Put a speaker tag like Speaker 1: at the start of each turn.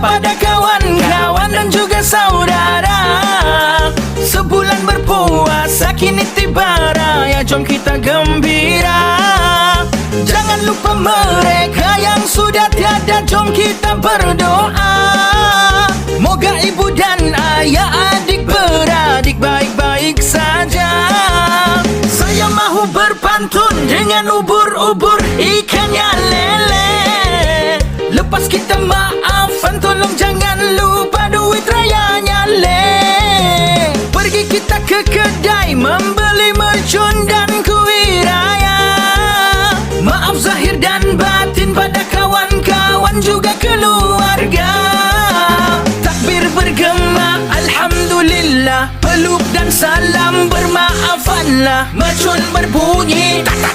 Speaker 1: pada kawan-kawan dan juga saudara. Sebulan berpuasa kini tiba raya Jom kita gembira. Jangan lupa mereka yang sudah tiada Jom kita berdoa. Moga ibu dan ayah adik beradik baik-baik saja. Saya mahu berpantun dengan ubur-ubur ikannya lele. Lepas kita maafan Kita ke kedai membeli mercun dan kuih raya. Maaf zahir dan batin pada kawan-kawan juga keluarga. Takbir bergema Alhamdulillah. Peluk dan salam bermaafanlah Mercun berbunyi tak